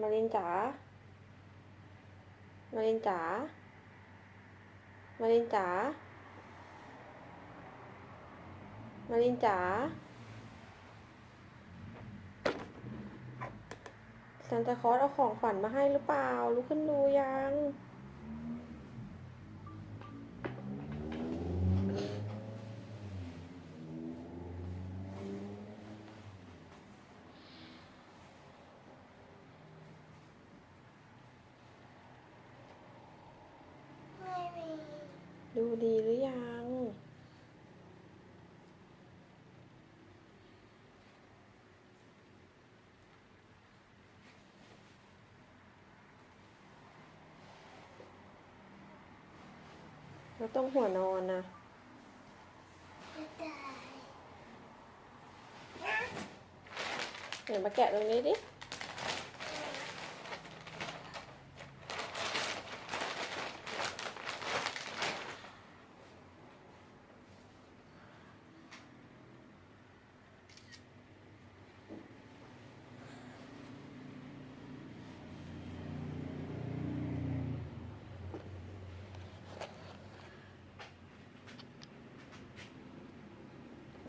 มารินจ๋า มารินจ๋า มารินจ๋า มารินจ๋าซันตาคลอสเอาของขวัญมาให้หรือเปล่า ลุกขึ้นดูยัง ดูดีหรือยัง เราต้องหัวนอนนะไม่ได้เดี๋ยวมาแกะตรงนี้ดิ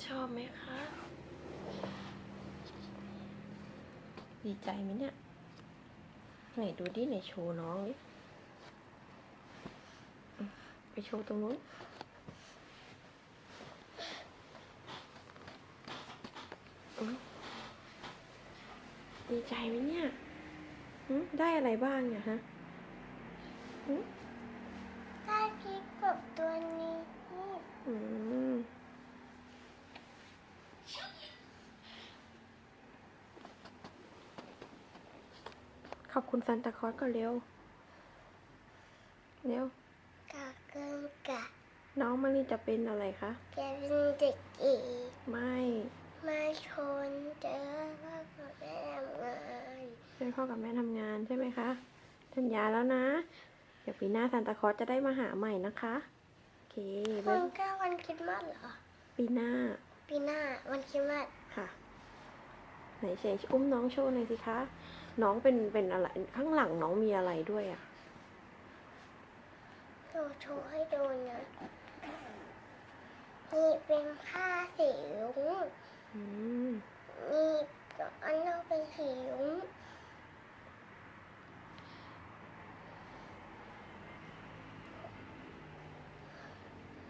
ชอบไหมคะ ดีใจไหมเนี่ย ไหนดูดิไหนโชว์น้องดิ ไปโชว์ตรงนู้นดีใจไหมเนี่ย ได้อะไรบ้างเนี่ยฮะได้พริกกบตัวนี้ อืมขอบคุณซันตาคลอสก่อนเร็ว เร็วกาเกินกะน้องมารีจะเป็นอะไรคะ จะเป็นเด็กอีกไม่มาชนเจอพ่อกับแม่ทำงานช่วยพ่อกับแม่ทำงานใช่ไหมคะสัญญาแล้วนะ เดี๋ยวปีหน้าซันตาคลอสจะได้มาหาใหม่นะคะ โอเควับ๊ายนก็วันคริสต์มาสเหรอ ปีหน้า ปีหน้าวันคริสต์มาสค่ะ ไหนเชนอุ้มน้องโชว์หน่อยสิคะ น้องเป็นเป็นอะไร ข้างหลังน้องมีอะไรด้วยอะโชว์โชว์ให้ดูนะนี่เป็นผ้าสีรุ้งอืมนี่อันนั้นเป็นสีรุ้ง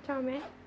ชอบไหมช